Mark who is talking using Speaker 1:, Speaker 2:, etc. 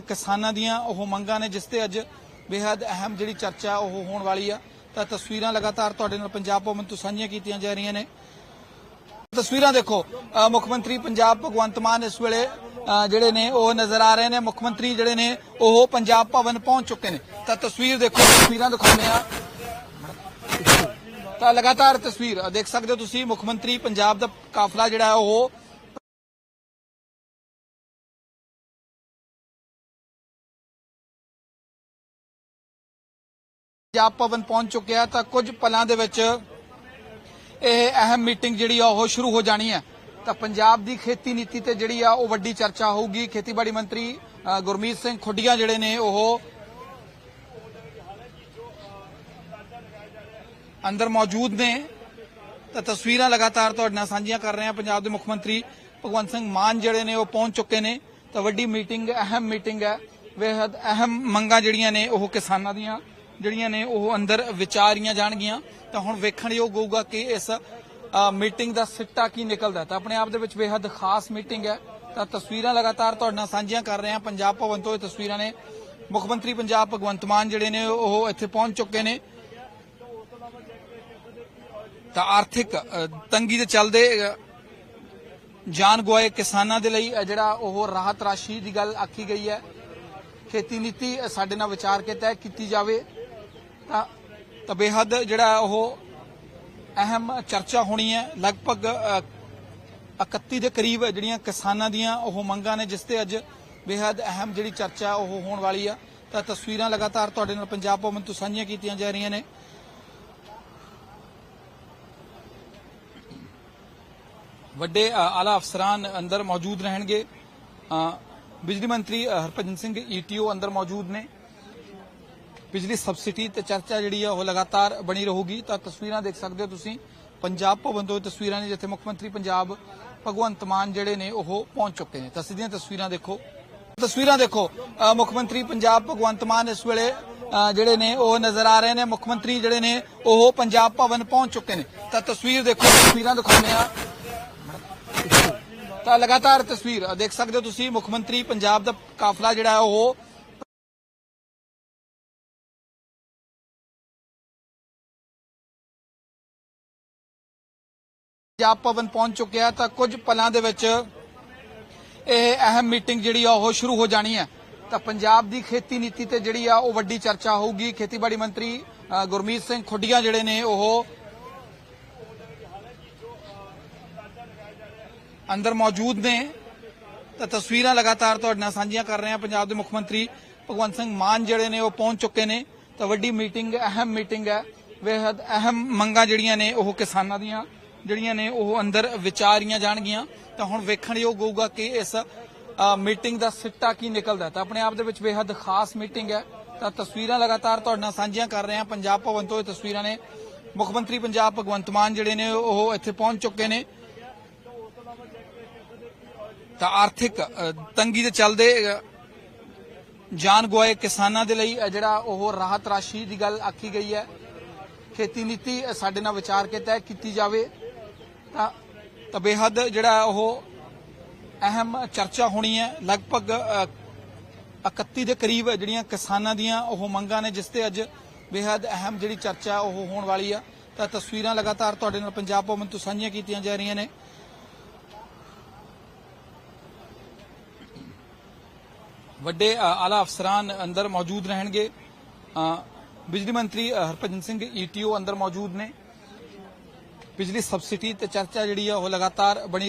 Speaker 1: ਕਿਸਾਨਾਂ ਦੀਆਂ ਉਹ ਮੰਗਾਂ ਨੇ, ਜਿਸ ਤੇ ਅੱਜ ਬੇहद ਅਹਿਮ ਜਿਹੜੀ ਚਰਚਾ ਉਹ ਹੋਣ ਵਾਲੀ ਆ। ਤਾਂ ਤਸਵੀਰਾਂ ਲਗਾਤਾਰ ਤੁਹਾਡੇ ਨਾਲ ਪੰਜਾਬ ਭਵਨ ਤੋਂ ਸਾਂਝੀਆਂ ਕੀਤੀਆਂ ਜਾ ਰਹੀਆਂ ਨੇ। ਤਸਵੀਰਾਂ ਦੇਖੋ ਮੁੱਖ ਮੰਤਰੀ ਪੰਜਾਬ ਭਗਵੰਤ ਮਾਨ ਇਸ ਵੇਲੇ ਜਿਹੜੇ ਨੇ ਉਹ ਨਜ਼ਰ ਆ ਰਹੇ ਨੇ। ਮੁੱਖ ਮੰਤਰੀ ਜਿਹੜੇ ਨੇ ਉਹ ਪੰਜਾਬ ਭਵਨ ਪਹੁੰਚ ਚੁੱਕੇ ਨੇ। ਤਾਂ ਤਸਵੀਰ ਦੇਖੋ, ਤਸਵੀਰਾਂ ਦਿਖਾਉਂਦੇ ਆ ਤਾਂ ਲਗਾਤਾਰ ਤਸਵੀਰ ਦੇਖ ਸਕਦੇ ਹੋ ਤੁਸੀਂ ਮੁੱਖ ਮੰਤਰੀ ਪੰਜਾਬ ਦਾ ਕਾਫਲਾ ਜਿਹੜਾ ਹੈ ਉਹ ਪੰਜਾਬ ਭਵਨ ਪਹੁੰਚ ਚੁੱਕਿਆ ਤਾਂ ਕੁਝ ਪਲਾਂ ਦੇ ਵਿੱਚ ਇਹ ਅਹਿਮ ਮੀਟਿੰਗ ਜਿਹੜੀ ਆ, ਉਹ ਸ਼ੁਰੂ ਹੋ ਜਾਣੀ ਹੈ। ਤਾਂ ਪੰਜਾਬ ਦੀ ਖੇਤੀ ਨੀਤੀ ਤੇ ਜਿਹੜੀ ਆ, ਉਹ ਵੱਡੀ ਚਰਚਾ ਹੋਊਗੀ। ਖੇਤੀਬਾੜੀ ਮੰਤਰੀ ਗੁਰਮੀਤ ਸਿੰਘ ਖੁੱਡੀਆਂ ਜਿਹੜੇ ਨੇ, ਉਹ ਅੰਦਰ ਮੌਜੂਦ ਨੇ। ਤਾਂ ਤਸਵੀਰਾਂ ਲਗਾਤਾਰ ਤੁਹਾਡੇ ਨਾਲ ਸਾਂਝੀਆਂ ਕਰ ਰਹੇ ਹਾਂ। ਪੰਜਾਬ ਦੇ ਮੁੱਖ ਮੰਤਰੀ ਭਗਵੰਤ ਸਿੰਘ ਮਾਨ ਜਿਹੜੇ ਨੇ, ਉਹ ਪਹੁੰਚ ਚੁੱਕੇ ਨੇ। ਤਾਂ ਵੱਡੀ ਮੀਟਿੰਗ, ਅਹਿਮ ਮੀਟਿੰਗ ਹੈ। ਬੇहद ਅਹਿਮ ਮੰਗਾਂ ਜਿਹੜੀਆਂ ਨੇ, ਉਹ ਕਿਸਾਨਾਂ ਦੀਆਂ ਜਿਹੜੀਆਂ ਨੇ ਉਹ ਅੰਦਰ ਵਿਚਾਰੀਆਂ ਜਾਣਗੀਆਂ, ਤਾਂ ਹੁਣ ਵੇਖਣ ਯੋਗ ਹੋਊਗਾ ਕਿ ਇਸ ਮੀਟਿੰਗ ਦਾ ਸਿੱਟਾ ਕੀ ਨਿਕਲਦਾ। ਤਾਂ ਆਪਣੇ ਆਪ ਦੇ ਵਿੱਚ ਬੇहद ਖਾਸ ਮੀਟਿੰਗ ਹੈ। ਤਾਂ ਤਸਵੀਰਾਂ ਲਗਾਤਾਰ ਤੁਹਾਡੇ ਨਾਲ ਸਾਂਝੀਆਂ ਕਰ ਰਹੇ ਹਾਂ। ਪੰਜਾਬ ਭਵਨ ਤੋਂ ਇਹ ਤਸਵੀਰਾਂ ਨੇ। ਮੁੱਖ ਮੰਤਰੀ ਪੰਜਾਬ ਭਗਵੰਤ ਮਾਨ ਜਿਹੜੇ ਨੇ, ਉਹ ਇੱਥੇ ਪਹੁੰਚ ਚੁੱਕੇ ਨੇ। ਤਾਂ ਆਰਥਿਕ ਤੰਗੀ ਦੇ ਚੱਲਦੇ ਜਾਨ ਗਵਾਏ ਕਿਸਾਨਾਂ ਦੇ ਲਈ ਜਿਹੜਾ ਉਹ ਰਾਹਤ ਰਾਸ਼ੀ ਦੀ ਗੱਲ ਆਖੀ ਗਈ ਹੈ। ਖੇਤੀ ਨੀਤੀ ਸਾਡੇ ਨਾਲ ਵਿਚਾਰ ਕੇ ਤੈਅ ਕੀਤੀ ਜਾਵੇ। ਤਾਂ ਤਾਂ ਬੇਹੱਦ ਜਿਹੜਾ ਉਹ ਅਹਿਮ ਚਰਚਾ ਹੋਣੀ ਹੈ। ਲਗਭਗ ਅ, 31 ਦੇ ਕਰੀਬ ਜਿਹੜੀਆਂ ਕਿਸਾਨਾਂ ਦੀਆਂ ਉਹ ਮੰਗਾਂ ਨੇ ਜਿਸ ਤੇ ਅੱਜ ਬੇਹੱਦ ਅਹਿਮ ਜਿਹੜੀ ਚਰਚਾ ਉਹ ਹੋਣ ਵਾਲੀ ਆ। ਤਾਂ ਤਸਵੀਰਾਂ ਲਗਾਤਾਰ ਤੁਹਾਡੇ ਨਾਲ ਪੰਜਾਬ ਭਵਨ ਤੋਂ ਸਾਂਝੀਆਂ ਕੀਤੀਆਂ ਜਾ ਰਹੀਆਂ ਨੇ। ਵੱਡੇ ਆਲਾ ਅਫਸਰਾਨ ਅੰਦਰ ਮੌਜੂਦ ਰਹਿਣਗੇ। ਬਿਜਲੀ ਮੰਤਰੀ ਅ, ਹਰਭਜਨ ਸਿੰਘ ਈਟੀਓ ਅੰਦਰ ਮੌਜੂਦ ਨੇ। ਬਿਜਲੀ ਸਬਸਿਡੀ ਤੇ ਚਰਚਾ ਜਿਹੜੀ ਆ, ਉਹ ਲਗਾਤਾਰ ਬਣੀ ਰਹੂਗੀ। ਤਾਂ ਤਸਵੀਰਾਂ ਦੇਖ ਸਕਦੇ ਹੋ ਤੁਸੀਂ। ਪੰਜਾਬ ਭਵਨ ਤੋਂ ਤਸਵੀਰਾਂ ਨੇ, ਜਿੱਥੇ ਮੁੱਖ ਮੰਤਰੀ ਪੰਜਾਬ ਭਗਵੰਤ ਮਾਨ ਜਿਹੜੇ ਨੇ, ਉਹ ਪਹੁੰਚ ਚੁੱਕੇ ਨੇ। ਤਾਂ ਸਿੱਧੀਆਂ ਤਸਵੀਰਾਂ ਦੇਖੋ। ਤਸਵੀਰਾਂ ਦੇਖੋ। ਮੁੱਖ ਮੰਤਰੀ ਪੰਜਾਬ ਭਗਵੰਤ ਮਾਨ ਇਸ ਵੇਲੇ ਜਿਹੜੇ ਨੇ, ਉਹ ਨਜ਼ਰ ਆ ਰਹੇ ਨੇ। ਮੁੱਖ ਮੰਤਰੀ ਜਿਹੜੇ ਨੇ, ਉਹ ਪੰਜਾਬ ਭਵਨ ਪਹੁੰਚ ਚੁੱਕੇ ਨੇ। ਤਾਂ ਤਸਵੀਰ ਦੇਖੋ, ਤਸਵੀਰਾਂ ਦਿਖਾਉਂਦੇ ਆ ਤਾਂ ਲਗਾਤਾਰ ਤਸਵੀਰ ਦੇਖ ਸਕਦੇ ਹੋ ਤੁਸੀਂ, ਮੁੱਖ ਮੰਤਰੀ ਪੰਜਾਬ ਦਾ ਕਾਫਲਾ ਜਿਹੜਾ ਹੈ, ਉਹ ਪੰਜਾਬ ਭਵਨ ਪਹੁੰਚ ਚੁੱਕਿਆ ਤਾਂ ਕੁਝ ਪਲਾਂ ਦੇ ਵਿੱਚ ਇਹ ਅਹਿਮ ਮੀਟਿੰਗ ਜਿਹੜੀ ਆ, ਉਹ ਸ਼ੁਰੂ ਹੋ ਜਾਣੀ ਹੈ। ਤਾਂ ਪੰਜਾਬ ਦੀ ਖੇਤੀ ਨੀਤੀ ਤੇ ਜਿਹੜੀ ਆ, ਉਹ ਵੱਡੀ ਚਰਚਾ ਹੋਊਗੀ। ਖੇਤੀਬਾੜੀ ਮੰਤਰੀ ਗੁਰਮੀਤ ਸਿੰਘ ਖੁੱਡੀਆਂ ਜਿਹੜੇ ਨੇ, ਉਹ ਅੰਦਰ ਮੌਜੂਦ ਨੇ। ਤਾਂ ਤਸਵੀਰਾਂ ਲਗਾਤਾਰ ਤੁਹਾਡੇ ਨਾਲ ਸਾਂਝੀਆਂ ਕਰ ਰਹੇ ਹਾਂ। ਪੰਜਾਬ ਦੇ ਮੁੱਖ ਮੰਤਰੀ ਭਗਵੰਤ ਸਿੰਘ ਮਾਨ ਜਿਹੜੇ ਨੇ, ਉਹ ਪਹੁੰਚ ਚੁੱਕੇ ਨੇ। ਤਾਂ ਵੱਡੀ ਮੀਟਿੰਗ, ਅਹਿਮ ਮੀਟਿੰਗ ਹੈ। ਬੇਹੱਦ ਅਹਿਮ ਮੰਗਾਂ ਜਿਹੜੀਆਂ ਨੇ, ਉਹ ਕਿਸਾਨਾਂ ਦੀਆਂ। ਜਿਹੜੀਆਂ ਨੇ ਉਹ ਅੰਦਰ ਵਿਚਾਰੀਆਂ ਜਾਣਗੀਆਂ, ਤਾਂ ਹੁਣ ਵੇਖਣ ਯੋਗ ਹੋਊਗਾ ਕਿ ਇਸ ਮੀਟਿੰਗ ਦਾ ਸਿੱਟਾ ਕੀ ਨਿਕਲਦਾ ਤਾਂ ਆਪਣੇ ਆਪ ਦੇ ਵਿੱਚ ਬੇहद ਖਾਸ ਮੀਟਿੰਗ ਹੈ। ਤਾਂ ਤਸਵੀਰਾਂ ਲਗਾਤਾਰ ਤੁਹਾਡੇ ਨਾਲ ਸਾਂਝੀਆਂ ਕਰ ਰਹੇ ਹਾਂ। ਪੰਜਾਬ ਭਵਨ ਤੋਂ ਇਹ ਤਸਵੀਰਾਂ ਨੇ ਮੁੱਖ ਮੰਤਰੀ ਪੰਜਾਬ ਭਗਵੰਤ ਮਾਨ ਜਿਹੜੇ ਨੇ, ਉਹ ਇੱਥੇ ਪਹੁੰਚ ਚੁੱਕੇ ਨੇ। ਤਾਂ ਆਰਥਿਕ ਤੰਗੀ ਦੇ ਚੱਲਦੇ ਜਾਨ ਗਵਾਏ ਕਿਸਾਨਾਂ ਦੇ ਲਈ ਜਿਹੜਾ ਉਹ ਰਾਹਤ ਰਾਸ਼ੀ ਦੀ ਗੱਲ ਆਖੀ ਗਈ ਹੈ। ਖੇਤੀ ਨੀਤੀ ਸਾਡੇ ਨਾਲ ਵਿਚਾਰ ਕੇ ਤੈਅ ਕੀਤੀ ਜਾਵੇ। ਤਾਂ ਬੇਹੱਦ ਜਿਹੜਾ ਉਹ ਅਹਿਮ ਚਰਚਾ ਹੋਣੀ ਹੈ। ਲਗਭਗ 31 ਦੇ ਕਰੀਬ ਜਿਹੜੀਆਂ ਕਿਸਾਨਾਂ ਦੀਆਂ ਉਹ ਮੰਗਾਂ ਨੇ, ਜਿਸ ਤੇ ਅੱਜ ਬੇਹੱਦ ਅਹਿਮ ਜਿਹੜੀ ਚਰਚਾ ਉਹ ਹੋਣ ਵਾਲੀ ਆ। ਤਾਂ ਤਸਵੀਰਾਂ ਲਗਾਤਾਰ ਤੁਹਾਡੇ ਨਾਲ ਪੰਜਾਬ ਭਵਨ ਤੋਂ ਸਾਂਝੀਆਂ ਕੀਤੀਆਂ ਜਾ ਰਹੀਆਂ ਨੇ। ਵੱਡੇ ਆਲਾ ਅਫਸਰਾਂ ਅੰਦਰ ਮੌਜੂਦ ਰਹਿਣਗੇ। ਬਿਜਲੀ ਮੰਤਰੀ ਹਰਪਜਨ ਸਿੰਘ ਈਟੀਓ ਅੰਦਰ ਮੌਜੂਦ ਨੇ। ਬਿਜਲੀ ਸਬਸਿਡੀ ਤੇ ਚਰਚਾ ਜਿਹੜੀ ਆ ਉਹ ਲਗਾਤਾਰ ਬਣੀ